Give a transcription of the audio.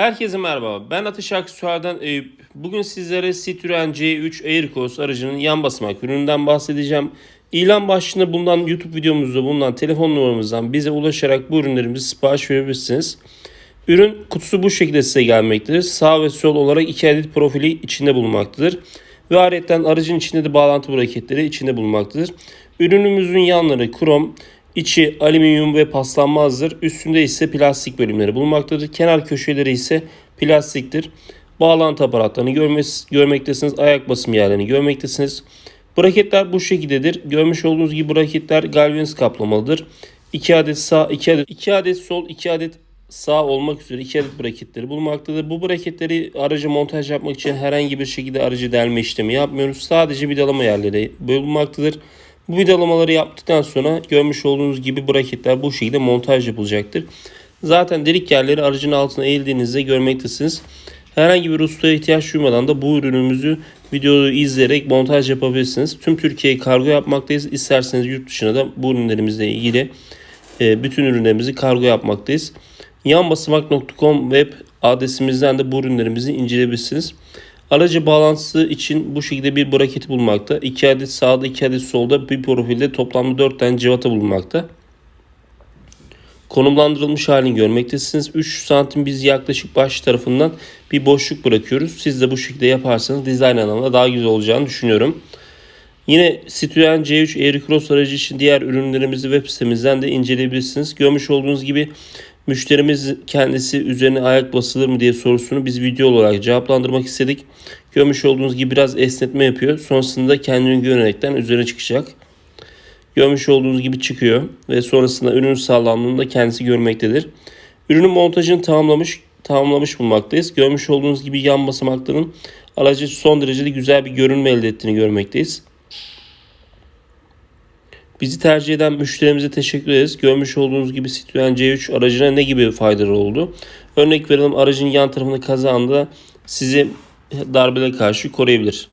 Herkese merhaba. Ben Atış Aksuar'dan Eyüp. Bugün sizlere Citroen C3 Aircross aracının yan basamak ürününden bahsedeceğim. İlan başlığında bulunan YouTube videomuzda bulunan telefon numaramızdan bize ulaşarak bu ürünlerimizi sipariş verebilirsiniz. Ürün kutusu bu şekilde size gelmektedir. Sağ ve sol olarak iki adet profili içinde bulunmaktadır. Ve ayrıca aracın içinde de bağlantı braketleri içinde bulunmaktadır. Ürünümüzün yanları krom, içi alüminyum ve paslanmazdır. Üstünde ise plastik bölümleri bulunmaktadır. Kenar köşeleri ise plastiktir. Bağlantı aparatlarını görmes- görmektesiniz. Ayak basım yerlerini görmektesiniz. Braketler bu şekildedir. Görmüş olduğunuz gibi braketler galvaniz kaplamalıdır. 2 adet sağ, 2 adet, 2 adet sol, 2 adet sağ olmak üzere 2 adet braketleri bulunmaktadır. Bu braketleri araca montaj yapmak için herhangi bir şekilde aracı delme işlemi yapmıyoruz. Sadece vidalama yerleri bulunmaktadır. Bu vidalamaları yaptıktan sonra görmüş olduğunuz gibi braketler bu şekilde montaj yapılacaktır. Zaten delik yerleri aracın altına eğildiğinizde görmektesiniz. Herhangi bir ustaya ihtiyaç duymadan da bu ürünümüzü videoyu izleyerek montaj yapabilirsiniz. Tüm Türkiye'ye kargo yapmaktayız. İsterseniz yurt dışına da bu ürünlerimizle ilgili e, bütün ürünlerimizi kargo yapmaktayız. Yanbasamak.com web adresimizden de bu ürünlerimizi inceleyebilirsiniz. Aracı bağlantısı için bu şekilde bir braket bulunmakta. 2 adet sağda 2 adet solda bir profilde toplamda 4 tane civata bulunmakta. Konumlandırılmış halini görmektesiniz. 3 santim biz yaklaşık baş tarafından bir boşluk bırakıyoruz. Siz de bu şekilde yaparsanız dizayn anlamında daha güzel olacağını düşünüyorum. Yine Citroen C3 Aircross aracı için diğer ürünlerimizi web sitemizden de inceleyebilirsiniz. Görmüş olduğunuz gibi müşterimiz kendisi üzerine ayak basılır mı diye sorusunu biz video olarak cevaplandırmak istedik. Görmüş olduğunuz gibi biraz esnetme yapıyor. Sonrasında kendini güvenerekten üzerine çıkacak. Görmüş olduğunuz gibi çıkıyor ve sonrasında ürün sağlamlığını da kendisi görmektedir. Ürünün montajını tamamlamış tamamlamış bulmaktayız. Görmüş olduğunuz gibi yan basamakların aracı son derece de güzel bir görünme elde ettiğini görmekteyiz. Bizi tercih eden müşterimize teşekkür ederiz. Görmüş olduğunuz gibi Citroen C3 aracına ne gibi faydaları oldu? Örnek verelim aracın yan tarafında kazanda sizi darbele karşı koruyabilir.